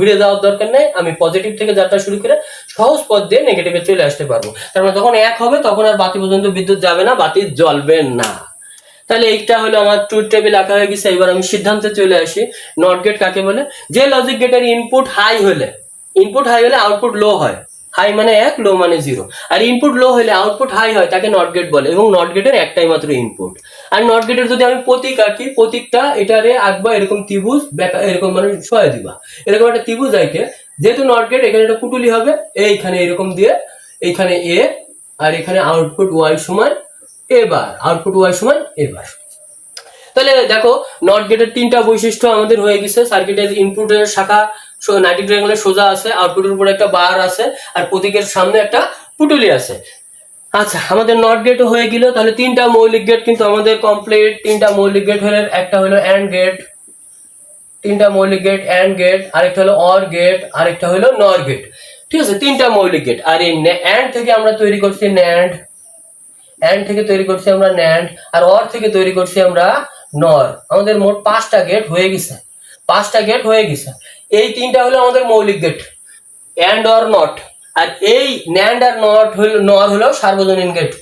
ঘুরে যাওয়ার দরকার নেই, আমি পজিটিভ থেকে যাত্রা শুরু করে সহজ পথ দিয়ে নেগেটিভে চলে আসতে পারব। তার মানে যখন এক হবে, তখন আর বাতি পর্যন্ত বিদ্যুৎ যাবে না, বাতি জ্বলবে না। তাহলে এইটা হলো আমার ট্রুথ টেবিল আঁকা হয়ে গেছে, এবার আমি সিদ্ধান্তে চলে আসি নট গেট কাকে বলে? যে লজিক গেটের ইনপুট হাই হলে ইনপুট হাই হলে আউটপুট লো হয়। হাই মানে এক লো মানে জিরো আর ইনপুট লো হলে আউটপুট হাই হয়, তাকে নট গেট বলে এবং নট গেটের একটাই মাত্র ইনপুট আর নট গেটের যদি আমি প্রতীক আঁকি, প্রতীকটা এটারে আঁকবা এরকম ত্রিভুজ এরকম মানে সহায় দিবা। এরকম একটা ত্রিভুজ আঁকে, যেহেতু নট গেট এখানে একটা পুটুলি হবে, এইখানে এরকম দিয়ে, এইখানে এ, আর এখানে আউটপুট ওয়াই সমান এবার আউটপুট ওয়াই সমান এবার তাহলে দেখো নট গেটের তিনটা বৈশিষ্ট্য আমাদের হয়ে গেছে সার্কিটের ইনপুটের শাখা নাইনটি ট্রায়াঙ্গেলের সোজা আছে, আউটপুটের উপরে একটা বার আছে, আর প্রতীকের সামনে একটা পুটুলি আছে। আচ্ছা আমাদের নট গেট হয়ে গেল। তাহলে তিনটা মৌলিক গেট কিন্তু আমাদের কমপ্লিট তিনটা মৌলিক গেট হলে একটা হলো অ্যান্ড গেট তিনটা মৌলিক গেট অ্যান্ড গেট আরেকটা হলো অর গেট আরেকটা হলো নর গেট ঠিক আছে, তিনটা মৌলিক গেট আর এই অ্যান্ড থেকে আমরা তৈরি করছি ন্যান্ড অ্যান্ড থেকে তৈরি করছি আমরা ন্যান্ড আর অর থেকে তৈরি করছি আমরা নর আমাদের মোট পাঁচটা গেট হয়ে গেছে। পাঁচটা গেট হয়ে গেছে। এই তিনটা হলো আমাদের মৌলিক গেট অ্যান্ড অর নট আর এই ন্যান্ড আর নট হলো নর হলো সার্বজনীন গেট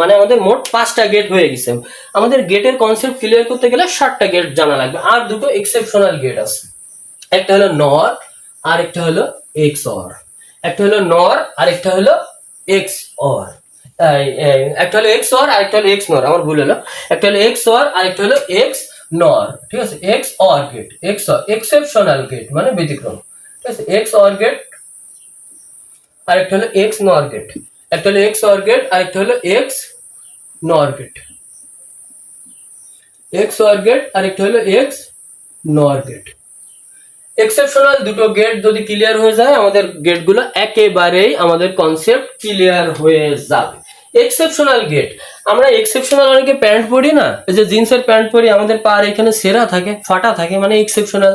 মানে আমাদের মোট পাঁচটা গেট হয়ে গেছে। আমাদের গেটের কনসেপ্ট ক্লিয়ার করতে গেলে ষাটটা গেট জানা লাগবে। আর দুটো এক্সেপশনাল গেট আছে। একটা হলো নর আর একটা হলো এক্স অর একটা হলো নর আর একটা হলো এক্স অর একটা হলো এক্স অর আর একটা হলো এক্স নর আমার ভুল হলো। একটা হলো এক্স অর আর একটা হলো এক্স নর, ঠিক আছে? XOR gate x exceptional gate মানে ব্যতিক্রম। ঠিক আছে? এক্স অর গেট আর একটা হলো এক্স নর গেট একটা হলো এক্স অর গেট আর একটা হলো XNOR gate XOR gate আর একটা হলো এক্স নর গেট এক্সেপশনাল দুটো গেট যদি ক্লিয়ার হয়ে যায়, আমাদের গেটগুলো একেবারেই আমাদের কনসেপ্ট ক্লিয়ার হয়ে যাবে। এক্সেপশনাল গেট আমরা এক্সেপশনাল অনেকে প্যান্ট পরি না? যে জিন্সের প্যান্ট পরি, আমাদের পার এখানে সেরা থাকে, ফাটা থাকে মানে এক্সেপশনাল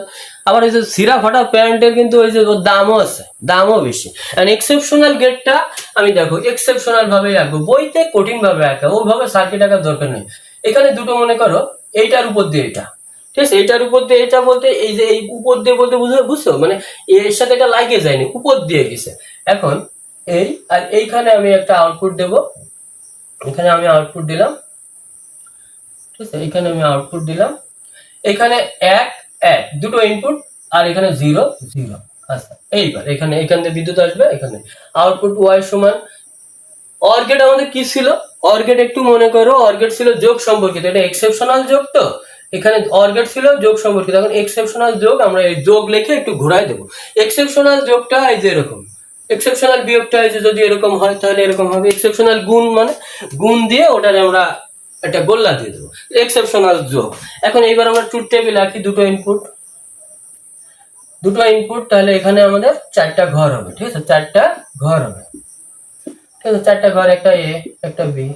আবার এই যে সিরা ফাটা প্যান্টের কিন্তু ওই যে দামও আছে, দামও বেশি। আর এক্সেপশনাল গেটটা আমি দেখো এক্সেপশনাল ভাবে আঁকবো বইতে কঠিন ভাবে আঁকা ওইভাবে সার্কিট আঁকার দরকার নেই। এখানে দুটো মনে করো, এইটার উপর দিয়ে এটা। ঠিক আছে? এটার উপর দিয়ে এটা বলতে, এই যে এই উপর দিয়ে বলতে বুঝো, বুঝছ? মানে এর সাথে এটা লাগে যায়নি, উপর দিয়ে গেছে। এখন এই, আর এইখানে আমি একটা আউটপুট দেব। এখানে আমি আউটপুট দিলাম। ঠিক আছে, এখানে আমি আউটপুট দিলাম। এখানে এক এক, দুটো ইনপুট আর এখানে জিরো জিরো আচ্ছা এইবার এখানে, এখান থেকে বিদ্যুৎ আসবে, এখানে। আউটপুট ওয়াই সমান অর্গেট আমাদের কি ছিল? অর্গেট একটু মনে করো অর্গেট ছিল যোগ সম্পর্কিত। এটা এক্সেপশনাল যোগ তো? এখানে অর্গেট ছিল যোগ সম্পর্কিত। এখন এক্সেপশনাল যোগ, আমরা এই যোগ লিখে একটু ঘুরাই দেবো। এক্সেপশনাল যোগটা এই যে এরকম। এক্সেপশনাল বিয়োগটা হয়েছে যদি এরকম হয়, তাহলে এরকম হবে। এক্সেপশনাল গুণ মানে গুণ দিয়ে ওটার আমরা একটা গোল্লা দিয়ে দেবো। এক্সেপশনাল যোগ। এখন এইবার আমরা ট্রুথ টেবিল আঁকি দুটো ইনপুট দুটো ইনপুট তাহলে এখানে আমাদের চারটা ঘর হবে, ঠিক আছে? চারটা ঘর হবে। ঠিক আছে? চারটা ঘর, একটা এ একটা বি